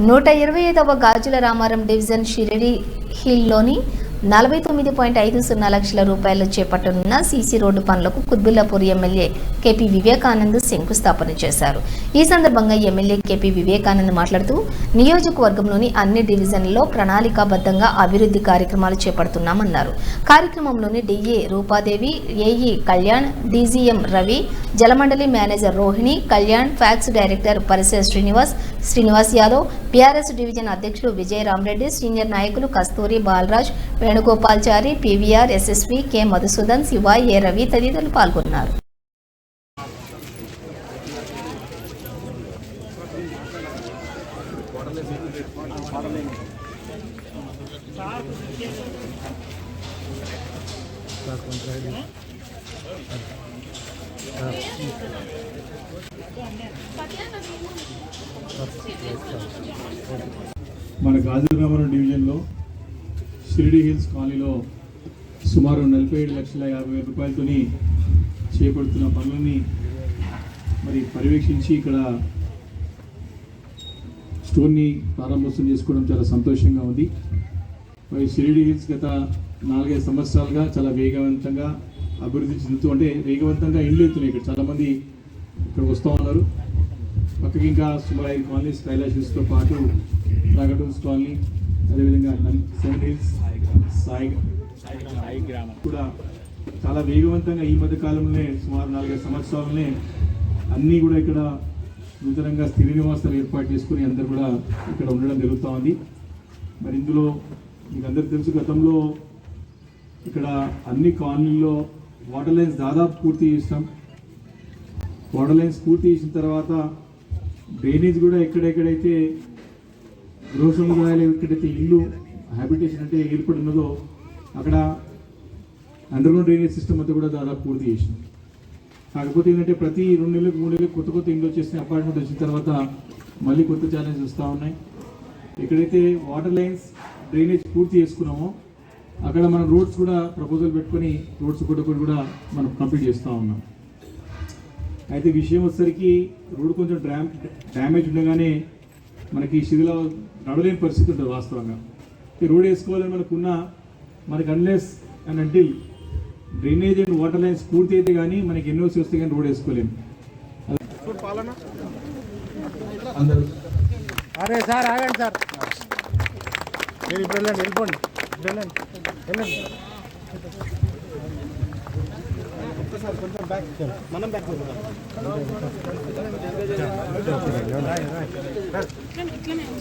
నూట ఇరవై ఐదవ గాజుల రామారం డివిజన్ షిరిడి హిల్లోని నలభై తొమ్మిది పాయింట్ ఐదు సున్నా లక్షల రూపాయలు చేపట్టనున్న సీసీ రోడ్డు పనులకు కుత్బుల్లాపూర్ ఎమ్మెల్యే కేపీ వివేకానంద్ శంకుస్థాపన చేశారు. ఈ సందర్భంగా ఎమ్మెల్యే కేపీ వివేకానంద్ మాట్లాడుతూ నియోజకవర్గంలోని అన్ని డివిజన్లలో ప్రణాళికాబద్ధంగా అభివృద్ధి కార్యక్రమాలు చేపడుతున్నామన్నారు. కార్యక్రమంలోని DA Rupadevi AE Kalyan DGM Ravi Jalamandali manager Rohini Kalyan fax director పరిసర శ్రీనివాస్ శ్రీనివాస్ యాదవ్ బీఆర్ఎస్ డివిజన్ అధ్యక్షులు విజయ రామరెడ్డి సీనియర్ నాయకులు Kasturi Balraj Venugopalchari PVR SSV K Madhusudan Shiva A Ravi తదితరులు పాల్గొన్నారు. మన గాజురామరం డివిజన్లో షిరిడి హిల్స్ కాలనీలో సుమారు నలభై ఏడు లక్షల యాభై వేల రూపాయలతోని చేపడుతున్న పనులని మరి పర్యవేక్షించి ఇక్కడ స్టోర్ని ప్రారంభోత్సవం చేసుకోవడం చాలా సంతోషంగా ఉంది. మరి షిరిడి హిల్స్ గత నాలుగైదు సంవత్సరాలుగా చాలా వేగవంతంగా అభివృద్ధి చెందుతూ అంటే వేగవంతంగా ఇండ్లు ఎత్తున్నాయి ఇక్కడ చాలామంది ఇక్కడ వస్తూ ఉన్నారు. పక్కకి ఇంకా సుమారు ఐదు కాలనీస్ కైలాష్ హిల్స్తో పాటు రాగటూన్స్ కాలనీ అదేవిధంగా నన్- సెవెన్ హిల్స్ సాయి కూడా చాలా వేగవంతంగా ఈ మధ్య కాలంలోనే సుమారు నాలుగైదు సంవత్సరాలనే అన్నీ కూడా ఇక్కడ నూతనంగా స్థిర నివాసాలు ఏర్పాటు చేసుకుని అందరు కూడా ఇక్కడ ఉండడం జరుగుతూ ఉంది. మరి ఇందులో మీకు అందరికీ తెలుసు గతంలో ఇక్కడ అన్ని కాలనీల్లో వాటర్ లైన్స్ దాదాపు పూర్తి చేస్తాం వాటర్ లైన్స్ పూర్తి చేసిన తర్వాత డ్రైనేజ్ కూడా ఎక్కడెక్కడైతే గృహ సముదాయాలు ఎక్కడైతే ఇల్లు హ్యాబిటేషన్ అంటే ఏర్పడి ఉన్నదో అక్కడ అండర్గ్రౌండ్ డ్రైనేజ్ సిస్టమ్ అంతా కూడా దాదాపు పూర్తి చేసినాం కాకపోతే ఏంటంటే ప్రతి రెండు నెలలకు మూడు నెలలకు కొత్త కొత్త ఇండ్లు వచ్చేసిన అపార్ట్మెంట్ వచ్చిన తర్వాత మళ్ళీ కొత్త ఛాలెంజ్ వస్తూ ఉన్నాయి. ఎక్కడైతే వాటర్ లైన్స్ డ్రైనేజ్ పూర్తి చేసుకున్నామో అక్కడ మనం రోడ్స్ కూడా ప్రపోజల్ పెట్టుకొని రోడ్స్ కూడా కూడా మనం కంప్లీట్ చేస్తూ ఉన్నాం. అయితే విషయం వచ్చేసరికి రోడ్ కొంచెం డ్యామ్ డ్యామేజ్ ఉండగానే మనకి శిథిల నడలేని పరిస్థితి ఉంటుంది వాస్తవంగా. ఈ రోడ్ వేసుకోవాలని మనకున్న మనకి unless and until drainage and water lines పూర్తి అయితే కానీ మనకి ఎన్నోసి వస్తే కానీ రోడ్ వేసుకోలేము. అందరూ అరే సార్ ఆగండి సార్. మీరు ఇప్పుడు వెళ్ళండి వెళ్ళిపోండి. వెళ్ళండి వెళ్ళండి. ఒక్కసారి కొంచెం బ్యాక్ మనం బ్యాక్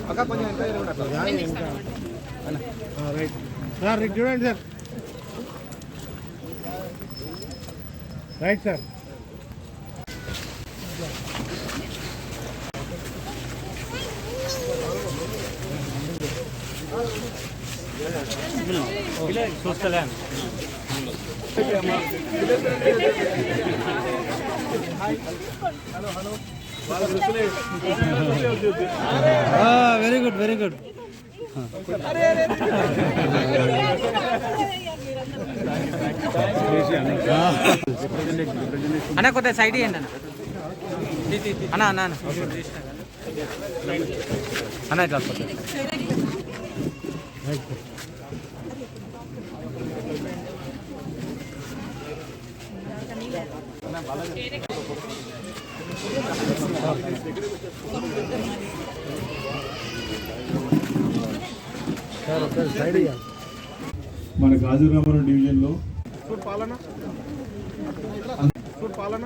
అక్క కొంచెం ఎంత రైట్ సార్ చూడండి sir. Right sir very good very good అన్న కొద్దిగా సైడ్ ఇవ్వండి అన్న. అన్న అన్న అన్న. అన్న ఇట్లా వస్తుంది. సార్ ఒకసారి సైడ్ ఇవ్వాలి మన గాజురామరం డివిజన్లో పాలన? పాలన?